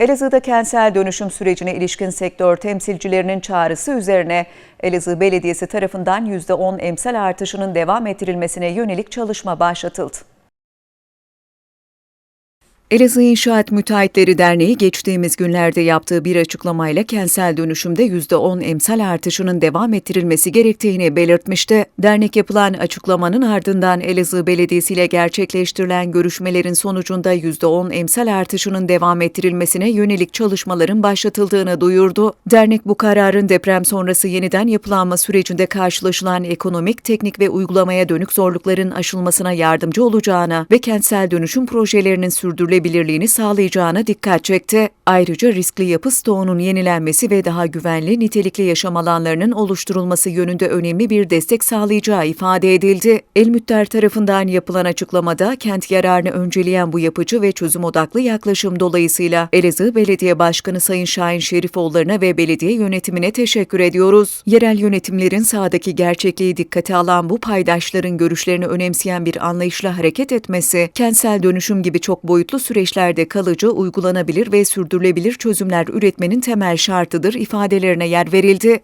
Elazığ'da kentsel dönüşüm sürecine ilişkin sektör temsilcilerinin çağrısı üzerine Elazığ Belediyesi tarafından %10 emsal artışının devam ettirilmesine yönelik çalışma başlatıldı. Elazığ İnşaat Müteahhitleri Derneği geçtiğimiz günlerde yaptığı bir açıklamayla kentsel dönüşümde %10 emsal artışının devam ettirilmesi gerektiğini belirtmişti. Dernek yapılan açıklamanın ardından Elazığ Belediyesi ile gerçekleştirilen görüşmelerin sonucunda %10 emsal artışının devam ettirilmesine yönelik çalışmaların başlatıldığını duyurdu. Dernek bu kararın deprem sonrası yeniden yapılanma sürecinde karşılaşılan ekonomik, teknik ve uygulamaya dönük zorlukların aşılmasına yardımcı olacağına ve kentsel dönüşüm projelerinin sürdürülebilirliğini sağlayacağına dikkat çekti. Ayrıca riskli yapı stoğunun yenilenmesi ve daha güvenli, nitelikli yaşam alanlarının oluşturulması yönünde önemli bir destek sağlayacağı ifade edildi. Elmütter tarafından yapılan açıklamada kent yararını önceleyen bu yapıcı ve çözüm odaklı yaklaşım dolayısıyla Elazığ Belediye Başkanı Sayın Şahin Şerifoğulları'na ve belediye yönetimine teşekkür ediyoruz. Yerel yönetimlerin sahadaki gerçekliği dikkate alan bu paydaşların görüşlerini önemseyen bir anlayışla hareket etmesi, kentsel dönüşüm gibi çok boyutlu süreçlerde kalıcı, uygulanabilir ve sürdürülebilir çözümler üretmenin temel şartıdır ifadelerine yer verildi.